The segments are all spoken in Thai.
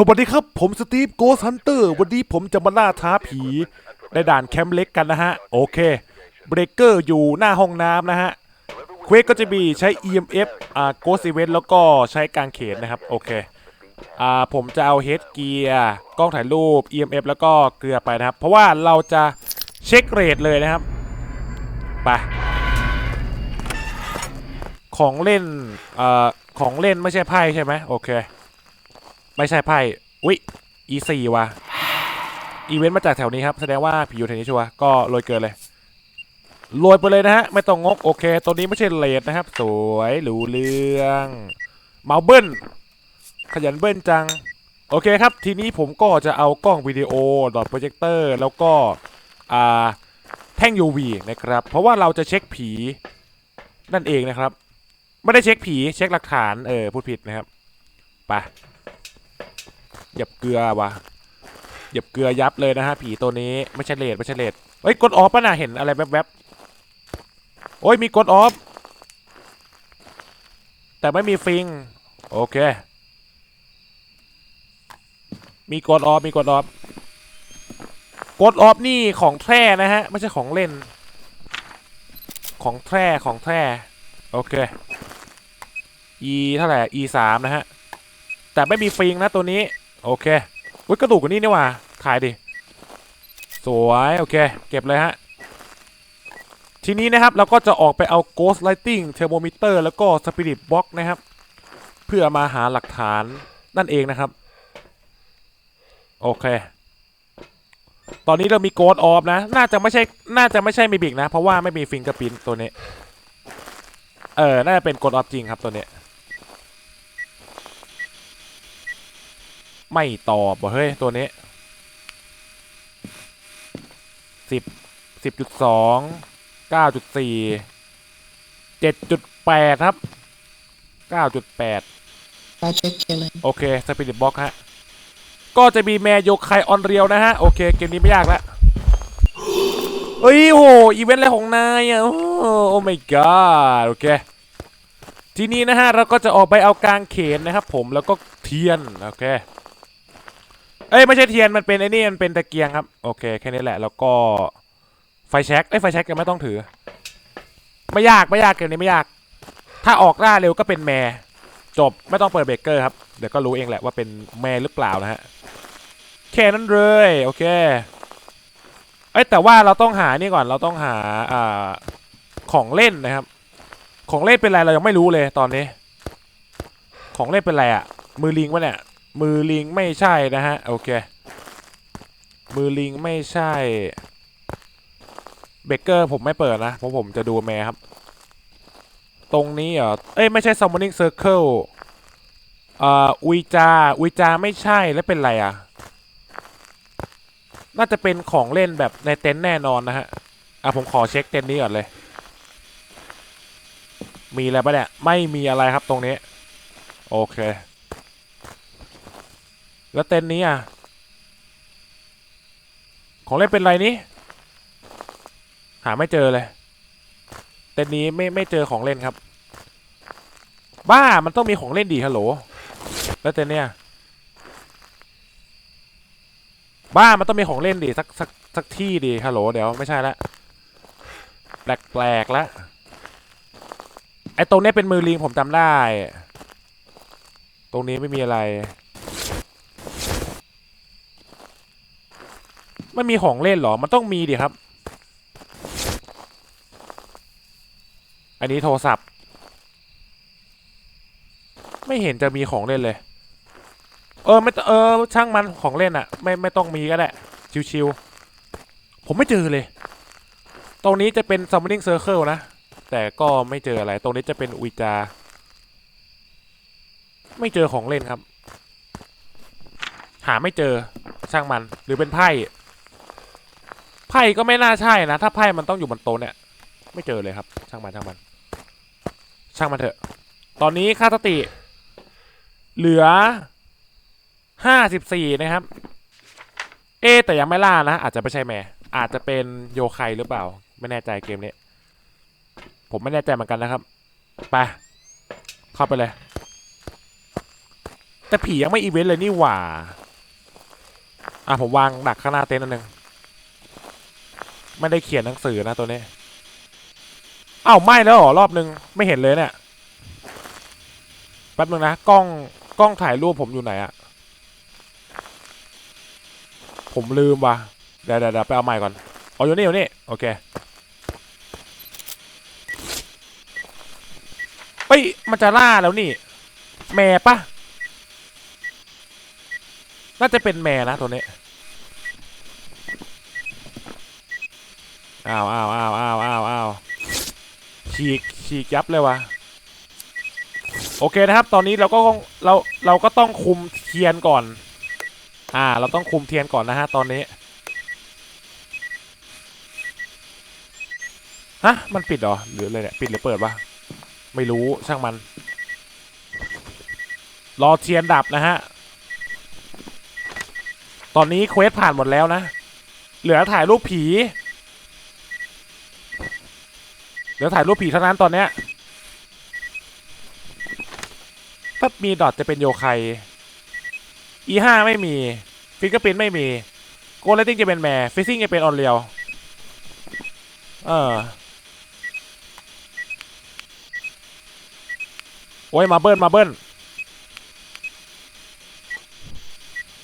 สวัสดีครับ ผมสตีฟโกสฮันเตอร์วันนี้ผมจะมาล่าท้าผีในด่านแคมป์เล็กกันนะฮะ โอเค เบรกเกอร์อยู่หน้าห้องน้ำนะฮะ เควสก็จะมีใช้ EMF อ่า Ghost Event แล้วก็ใช้กางเขนนะครับ โอเค อ่า ผมจะเอาเฮดเกียร์กล้องถ่ายรูป EMF แล้วก็เกลือไปนะครับ เพราะว่าเราจะเช็คเรทเลยนะครับ ไป ของเล่น เอ่อ ของเล่นไม่ใช่ไพ่ใช่ไหมโอเค ไม่ใช่ไพ่อุ๊ย E4 ว่ะอีเวนต์มาจากแถวนี้ครับ แสดงว่าผีอยู่แถวนี้ชัวร์ก็โรยเกินเลยโรยไปเลยนะฮะ ไม่ต้องงก โอเค ตัวนี้ไม่ใช่เลดนะครับ สวยหรูเรื่องเมาเบิ้ลขยันเบิ้ลจัง โอเคครับ ทีนี้ผมก็จะเอากล้องวิดีโอดอทโปรเจคเตอร์แล้วก็อ่าแท่ง UV นะครับ เพราะว่าเราจะเช็คผีนั่นเองนะครับ ไม่ได้เช็คผี เช็คหลักฐาน เออพูดผิดนะครับ ไป หยียบเกลือว่ะหยียบเกลือยับเลยนะฮะผีตัวนี้ไม่ใช่เลดไม่ใช่เลดเฮ้ยกดออฟป่ะน่ะเห็นอะไรแวบๆโอ้ยมีกดออฟแต่ไม่มีฟิงโอเค มีกดออฟมีกดออฟกดออฟนี่ของแท้นะฮะไม่ใช่ของเล่น ของแท้ของแท้โอเค e เท่าไหร่ e สามนะฮะแต่ไม่มีฟิงนะตัวนี้ โอเคอุ้ยกระดูกกว่านี้นี่ว่าขายดิสวยโอเค เก็บเลยฮะ ทีนี้นะครับเราก็จะออกไปเอา Ghost Lighting Thermometer แล้วก็ Spirit Box นะครับ เพื่อมาหาหลักฐานนั่นเองนะครับ โอเค ตอนนี้เรามี Ghost Orb นะ น่าจะไม่ใช่น่าจะไม่ใช่มีบิกนะ เพราะว่าไม่มีฟิงก r ปินตัวนี้ เออ น่าจะเป็น Ghost Orb จริงครับตัวนี้ ไม่ตอบว่ะเฮ้ย ตัวนี้สิบสิบจุดสองเก้าจุดสี่เจ็ดจุดแปดครับเก้าจุดแปดเราเช็คเกมเลยโอเคสปิริตบ็อกฮะ ก็จะมีแมโยคายออนเรียวนะฮะ โอเค เกมนี้ไม่ยากแล้วเฮ้ยโห อีเวนต์อะไรของนายอะ โอ้โอ้ my god โอเค ทีนี้นะฮะ เราก็จะออกไปเอากางเขนนะครับผมแล้วก็เทียน โอเค เอ้ยไม่ใช่เทียนมันเป็นไอ้นี่มันเป็นตะเกียงครับ โอเคแค่นี้แหละ แล้วก็ไฟแช็กเอ้ไฟแช็กยังไม่ต้องถือ ไม่ยากไม่ยากเกมนี้ไม่ยาก ถ้าออกล่าเร็วก็เป็นแมร์จบไม่ต้องเปิดเบรกเกอร์ครับ เดี๋ยวก็รู้เองแหละว่าเป็นแมร์หรือเปล่านะฮะแค่นั้นเลยโอเคเอ้ยแต่ว่าเราต้องหานี่ก่อนเราต้องหาอ่าของเล่นนะครับ ของเล่นเป็นอะไรเรายังไม่รู้เลยตอนนี้ ของเล่นเป็นอะไรอะมือลิงวะเนี่ย มือลิงไม่ใช่นะฮะ โอเค มือลิงไม่ใช่ เบเกอร์ผมไม่เปิดนะ เพราะผมจะดูแมครับ ตรงนี้เหรอ เอ้ย ไม่ใช่ summoning circle อ่าอุยจาอุยจาไม่ใช่แล้วเป็นอะไรอะ น่าจะเป็นของเล่นแบบในเต็นท์แน่นอนนะฮะ อะผมขอเช็คเต็นท์นี้ก่อนเลย มีอะไรปะเนี่ย ไม่มีอะไรครับตรงนี้ โอเค แล้วเต็นนี้อะ ของเล่นเป็นไรนี้ หาไม่เจอเลย เต็นนี้ไม่ไม่เจอของเล่นครับ บ้ามันต้องมีของเล่นดีฮัลโหล แล้วเต็นเนี่ยบ้ามันต้องมีของเล่นดีสักสักสักที่ดีฮัลโหลเดี๋ยวไม่ใช่ละแปลกแปลกละไอ้ตรงนี้เป็นมือลิงผมจำได้ ตรงนี้ไม่มีอะไร ไม่มีของเล่นหรอ มันต้องมีดิครับ อันนี้โทรศัพท์ ไม่เห็นจะมีของเล่นเลย เออไม่เออช่างมันของเล่นอะไม่ไม่ต้องมีก็ได้ชิวๆผมไม่เจอเลย ตรงนี้จะเป็น summoning circle นะ แต่ก็ไม่เจออะไร ตรงนี้จะเป็นอุยจา ไม่เจอของเล่นครับ หาไม่เจอช่างมันหรือเป็นไพ่ ไพ่ก็ไม่น่าใช่นะ ถ้าไพ่มันต้องอยู่บนโต๊ะเนี่ย ไม่เจอเลยครับ ช่างมันช่างมัน ช่างมันเถอะ ตอนนี้ค่าสติ เหลือห้าสิบสี่นะครับ เอแต่ยังไม่ล่านะ อาจจะไม่ใช่แม่ อาจจะเป็นโยไคหรือเปล่า ไม่แน่ใจเกมนี้ ผมไม่แน่ใจเหมือนกันนะครับ ไป เข้าไปเลย แต่ผียังไม่อีเวนต์เลยนี่หว่า อะผมวางดักข้างหน้าเต็นท์อันหนึ่ง ไม่ได้เขียนหนังสือนะตัวนี้อ้าวไหม่แล้วหรอรอบนึงไม่เห็นเลยเนี่ยแป๊บนึงนะกล้องกล้องถ่ายรูปผมอยู่ไหนอะผมลืมว่ะเดี๋ยวเดี๋ยวไปเอาใหม่ก่อนอ๋ออยู่นี่อยู่นี่โอเคเฮ้ยมันจะล่าแล้วนี่แม่ปะน่าจะเป็นแม่นะตัวนี้ อ้าวอ้าวอ้าวอ้าวอ้าวอ้าวฉีกฉีกยับเลยวะโอเคนะครับ ตอนนี้เราก็เราเราก็ต้องคุมเทียนก่อน อ่า เราต้องคุมเทียนก่อนนะฮะตอนนี้ฮะมันปิดเหรอหรืออะไรเนี่ยปิดหรือเปิดวะไม่รู้ช่างมัน รอเทียนดับนะฮะตอนนี้เควสผ่านหมดแล้วนะ เหลือถ่ายรูปผี เหลือถ่ายรูปผีเท่านั้นตอนเนี้ยถ้ามีดอทจะเป็นโยไค e ห้าไม่มี ฟิกเกอร์ปินไม่มี โกลเลตติ้งจะเป็นแมร์ฟิซซิ่งจะเป็นออนเรียว เออ โอ้ย มาเบิ้ลมาเบิ้ล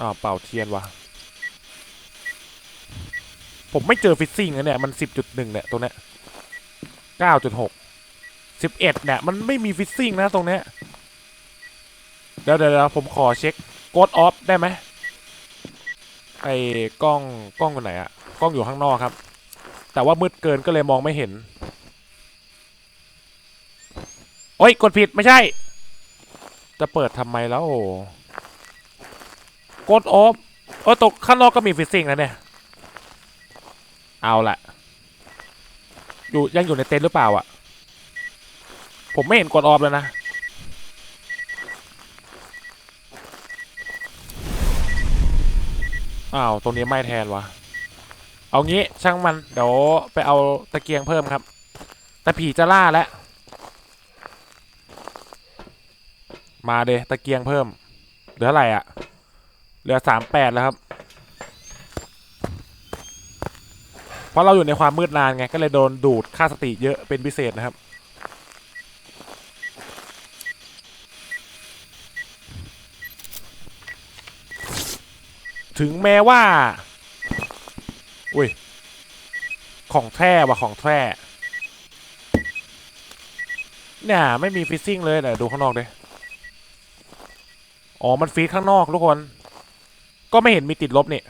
อ้าวเป่าเทียนว่ะ ผมไม่เจอฟิซซิ่งนะเนี่ย มันสิบจุดหนึ่งเนี่ย ตรงเนี้ย เก้าจุดหกสิบเอ็ดเนี่ยมันไม่มีฟิซซิ่งนะตรงเนี้ยเดี๋ยวเดี๋ยวผมขอเช็คกดออฟได้ไหมไอ้กล้องกล้องอยู่ไหนอะกล้องอยู่ข้างนอกครับ แต่ว่ามืดเกินก็เลยมองไม่เห็น โอ้ยกดผิดไม่ใช่ จะเปิดทำไมแล้วกดออฟเออตกข้างนอกก็มีฟิซซิ่งนะเนี่ย เอาละ อยู่ยังอยู่ในเต็นท์หรือเปล่าอะผมไม่เห็นกดออฟแล้วนะ อ้าว ตรงนี้ไม่แทนวะ เอางี้ช่างมันเดี๋ยวไปเอาตะเกียงเพิ่มครับ แต่ผีจะล่าแล้ว มาเดตะเกียงเพิ่ม เหลืออะไรอะเหลือสามแปดแล้วครับ เพราะเราอยู่ในความมืดนานไงก็เลยโดนดูดค่าสติเยอะเป็นพิเศษนะครับ ถึงแม้ว่า อุ้ย ของแท้ว่ะของแท้เนี่ยไม่มีฟิซซิ่งเลยเดี๋ยวดูข้างนอกดิอ๋อ มันฟีดข้างนอกทุกคน ก็ไม่เห็นมีติดลบนี่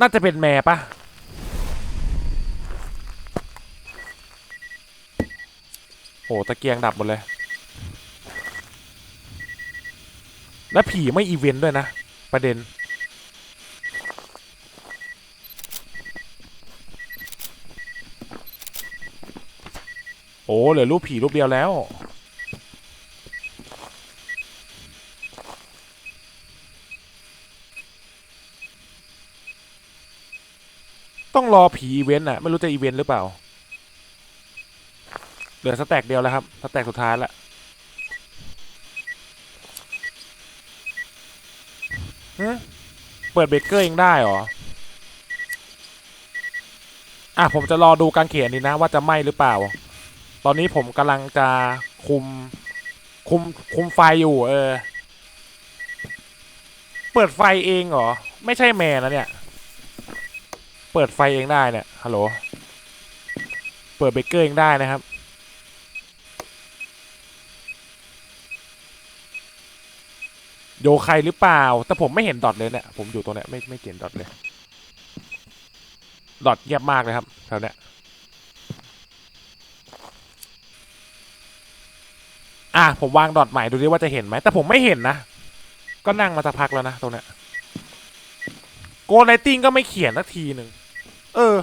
น่าจะเป็นแม่ปะโอ้ ตะเกียงดับหมดเลย และผีไม่อีเวนต์ด้วยนะ ประเด็น โอ้เหลือรูปผีรูปเดียวแล้วต้องรอผีอีเวนต์อะไม่รู้จะอีเวนต์หรือเปล่า เหลือสแต็กเดียวแล้วครับ สแต็กสุดท้ายละเปิดเบเกอร์เองได้เหรอ อะผมจะรอดูการเขียนนี้นะว่าจะไหมหรือเปล่า ตอนนี้ผมกำลังจะคุม คุม คุมไฟอยู่ เออ เปิดไฟเองเหรอ ไม่ใช่แมนนะเนี่ย เปิดไฟเองได้เนี่ย ฮัลโหล เปิดเบเกอร์เองได้นะครับ โยใครหรือเปล่า แต่ผมไม่เห็นดอทเลยเนี่ย ผมอยู่ตรงเนี้ยไม่ไม่เห็นดอทเลย ดอทเงียบมากเลยครับแถวเนี้ยอะผมวางดอทใหม่ดูดิว่าจะเห็นไหมแต่ผมไม่เห็นนะ ก็นั่งมาสักพักแล้วนะตรงเนี้ยโกลไลติ้งก็ไม่เขียนสักทีหนึ่งเออ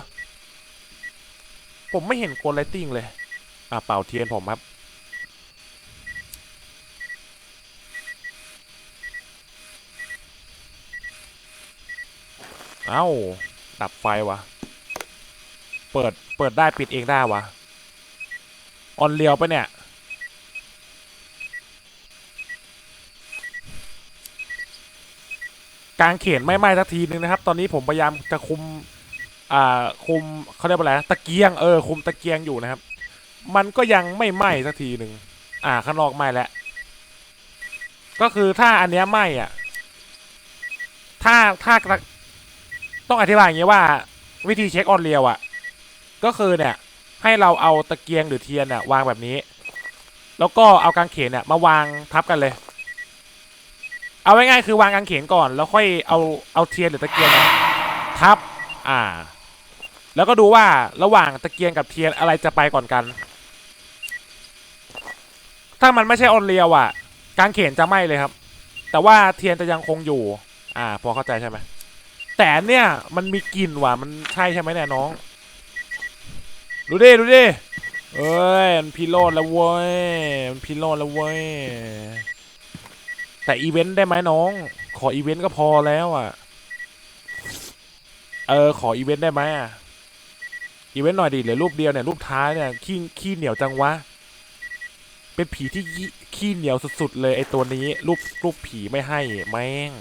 ผมไม่เห็นโกลไลติ้งเลย อะเป่าเทียนผมครับ เอ้า ดับไฟวะเปิด เปิดได้ปิดเองได้วะออนเรียวปะเนี่ย กลางเขนไม่ไหม้สักทีนึงนะครับ ตอนนี้ผมพยายามจะคุม อ่า คุมเขาเรียกว่าอะไร ตะเกียง เออ คุมตะเกียงอยู่นะครับ มันก็ยังไม่ไหม้สักทีหนึ่งอ่า ข้างนอกไหม้แล้ว ก็คือถ้าอันเนี้ยไหม้อะ ถ้า ถ้า ต้องอธิบายอย่างนี้ว่า วิธีเช็คออนเรียวอะ ก็คือเนี่ย ให้เราเอาตะเกียงหรือเทียนเนี่ยวางแบบนี้ แล้วก็เอากางเขนเนี่ยมาวางทับกันเลย เอาง่ายๆคือวางกางเขนก่อน แล้วค่อยเอาเอาเทียนหรือตะเกียงทับ อ่า แล้วก็ดูว่าระหว่างตะเกียงกับเทียนอะไรจะไปก่อนกัน ถ้ามันไม่ใช่ออนเรียวอะ กางเขนจะไหม้เลยครับ แต่ว่าเทียนจะยังคงอยู่ อ่า พอเข้าใจใช่ไหม แต่เนี่ยมันมีกลิ่นว่ะมันใช่ใช่ไหมเนี่ยน้อง ดูดิดูดิเอ้ยมันพิโรดแล้วเว้ยมันพิโรดแล้วเว้ยแต่อีเวนต์ได้ไหมน้อง ขออีเวนต์ก็พอแล้วอะ เออขออีเวนต์ได้ไหมอะอีเวนต์หน่อยดิเหลือรูปเดียวเนี่ยรูปท้ายเนี่ยขี้ขี้เหนียวจังวะเป็นผีที่ขี้ขี้เหนียวสุดๆเลยไอตัวนี้รูปรูปผีไม่ให้แม่ง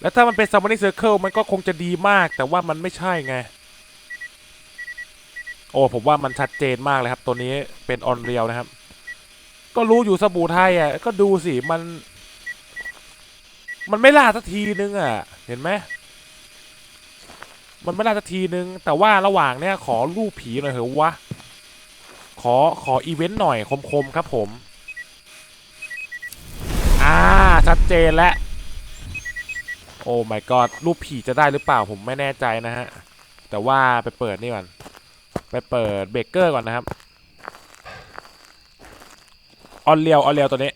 แล้วถ้ามันเป็น Summoning Circle มันก็คงจะดีมาก แต่ว่ามันไม่ใช่ไง โอ้ผมว่ามันชัดเจนมากเลยครับ ตัวนี้เป็นออนเรียลนะครับ ก็รู้อยู่สบู่ไทยอะ ก็ดูสิ มัน มันไม่ล่าสักทีนึงอะ เห็นไหมมันไม่ล่าสักทีนึง แต่ว่าระหว่างเนี้ยขอรูปผีหน่อยเถอะวะ ขอขออีเวนต์หน่อยคมๆครับผม อ่าชัดเจนแล้ว อ้ my god รูปผีจะได้หรือเปล่าผมไม่แน่ใจนะฮะ แต่ว่าไปเปิดนี่ก่อน ไปเปิดเบเกอร์ก่อนนะครับ ออนเลียวออนเลียวตัวนี้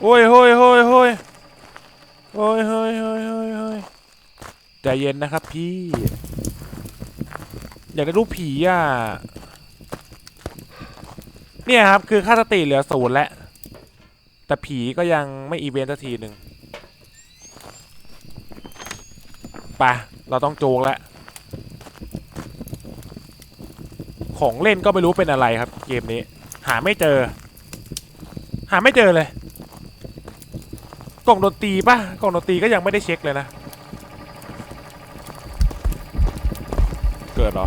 โอ้ยโอ้ยโอ้ยโอ้ยโอ้ยโอ้ยโอ้ยโอ้ยโอ้ยใจเย็นนะครับพี่ อยากได้รูปผีอะ เนี่ยครับคือค่าสติเหลือศูนย์แล้วแต่ผีก็ยังไม่อีเวนต์สักทีหนึ่ง ไปเราต้องโจงแล้วของเล่นก็ไม่รู้เป็นอะไรครับ เกมนี้ หาไม่เจอ หาไม่เจอเลย กล่องดนตรีป่ะกล่องดนตรีก็ยังไม่ได้เช็คเลยนะ เกิดเหรอ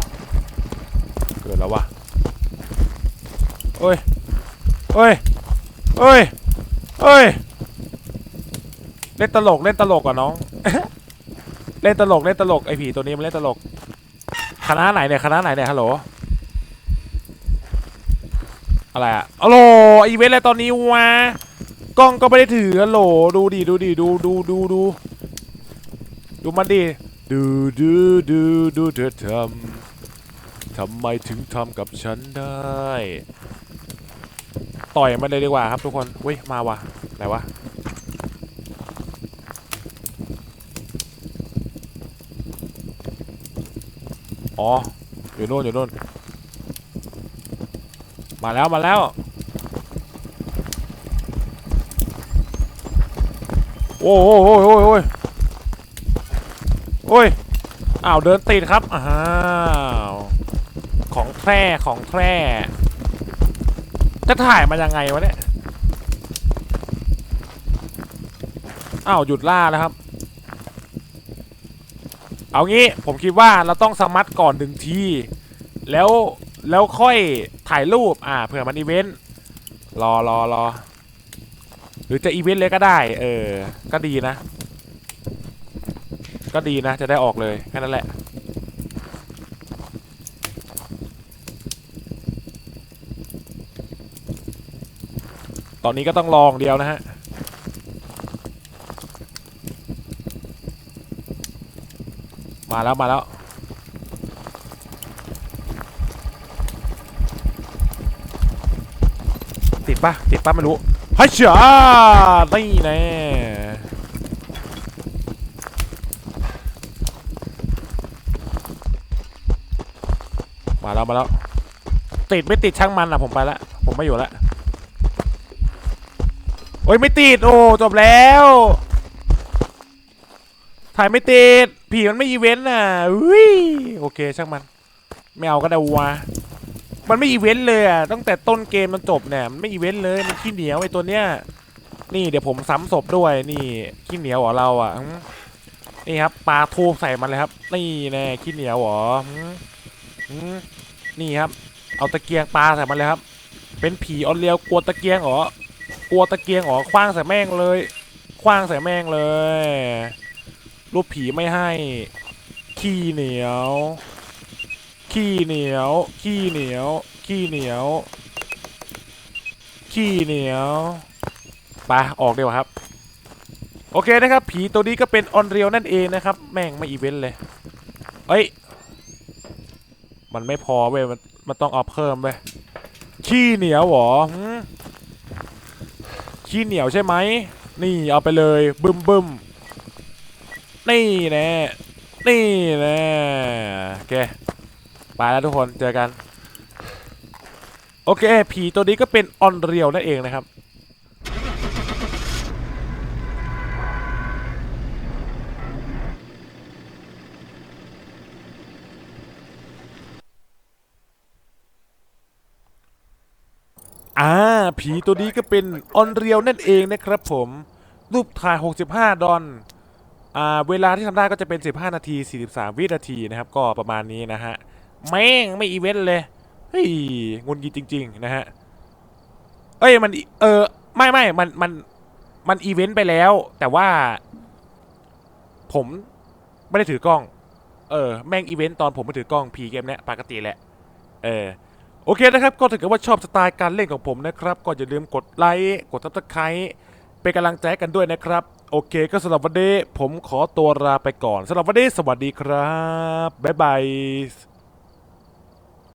เกิดแล้ววะโอ้ยโอ้ยโอ้ยโอ้ย เล่นตลก เล่นตลกก่อนน้อง เล่นตลกเล่นตลกไอผีตัวนี้มันเล่นตลกคณะไหนเนี่ยคณะไหนเนี่ยฮัลโหลอะไรอะโอ้โหลอีเวนต์อะไรตอนนี้วะกล้องก็ไม่ได้ถือฮัลโหลดูดิดูดิดูดูดูดูดูมันดิดูดูดูดูเธอทำทำไมถึงทำกับฉันได้ ต่อยมันเลยดีกว่าครับทุกคนเว้ยมาว่ะไหนวะ อ๋อ อยู่นู่นอยู่นู่น มาแล้วมาแล้ว โอ้โหโอ้ยโอ้ยโอ้ยโอ้ยอ้าวเดินติดครับ อ้าว ของแท้ของแท้จะถ่ายมายังไงวะเนี่ย อ้าวหยุดล่าแล้วครับ เอางี้ผมคิดว่าเราต้องสมัครก่อนหนึ่งทีแล้วแล้วค่อยถ่ายรูปอ่าเผื่อมันอีเวนต์รอรอรอหรือจะอีเวนต์เลยก็ได้ เออ ก็ดีนะ ก็ดีนะ จะได้ออกเลยแค่นั้นแหละตอนนี้ก็ต้องลองเดียวนะฮะ มาแล้ว มาแล้ว ติดปะติดปะไม่รู้ฮัชชานี่แน่มาแล้ว มาแล้ว ติดไม่ติดช่างมันอะ ผมไปละ ผมไม่อยู่ละโอ้ยไม่ติด โอ้ จบแล้ว ถ่ายไม่ติด ผีมันไม่อีเวนต์อะอุ้ยโอเคช่างมันไม่เอาก็ได้วะมันไม่อีเวนต์เลยอะตั้งแต่ต้นเกมมันจบเนี่ยมันไม่อีเวนต์เลยมันขี้เหนียวไอ้ตัวเนี้ยนี่เดี๋ยวผมซ้ำศพด้วยนี่ขี้เหนียวเหรอเราอะนี่ครับปลาทูใส่มันเลยครับ นี่แน่ขี้เหนียวเหรอหืมนี่ครับ เอาตะเกียงปลาใส่มันเลยครับ เป็นผีออนเลียวกลัวตะเกียงเหรอกลัวตะเกียงเหรอคว้างใส่แม่งเลยคว้างใส่แม่งเลย รูปผีไม่ให้ ขี้เหนียว ขี้เหนียว ขี้เหนียว ขี้เหนียว ขี้เหนียวไปออกเดียวครับ โอเคนะครับ ผีตัวนี้ก็เป็นออนเรียวนั่นเองนะครับ แม่งไม่อีเวนต์เลย เอ้ย มันไม่พอเว้ยมันมันต้องเอาเพิ่มเว้ยขี้เหนียวเหรอขี้เหนียวใช่ไหม นี่เอาไปเลยบึมบึม นี่แน่นี่แน่โอเคไปแล้วทุกคนเจอกัน โอเค ผีตัวนี้ก็เป็นออนเรียวนั่นเองนะครับอ่าผีตัวนี้ก็เป็นออนเรียวนั่นเองนะครับผม รูปถ่าย 65 ดอล อ่าเวลาที่ทำได้ก็จะเป็น 15 นาที 43 วินาทีนะครับ ก็ประมาณนี้นะฮะ แม่งไม่อีเวนต์เลย เฮ้ยงุนกีจริง ๆ นะฮะ เอ้ยมันเออไม่ไม่มันมันมันอีเวนต์ไปแล้ว แต่ว่า ผมไม่ได้ถือกล้อง เออ แม่งอีเวนต์ตอนผมมาถือกล้องผีเกมเนี้ยปกติแหละ เออโอเคนะครับ ก็ถ้าเกิดว่าชอบสไตล์การเล่นของผมนะครับ ก็อย่าลืมกดไลค์ กดซับสไครต์เป็นกำลังใจกันด้วยนะครับ โอเคก็สำหรับวันนี้ผมขอตัวลาไปก่อนสำหรับวันนี้สวัสดีครับ บ๊ายบาย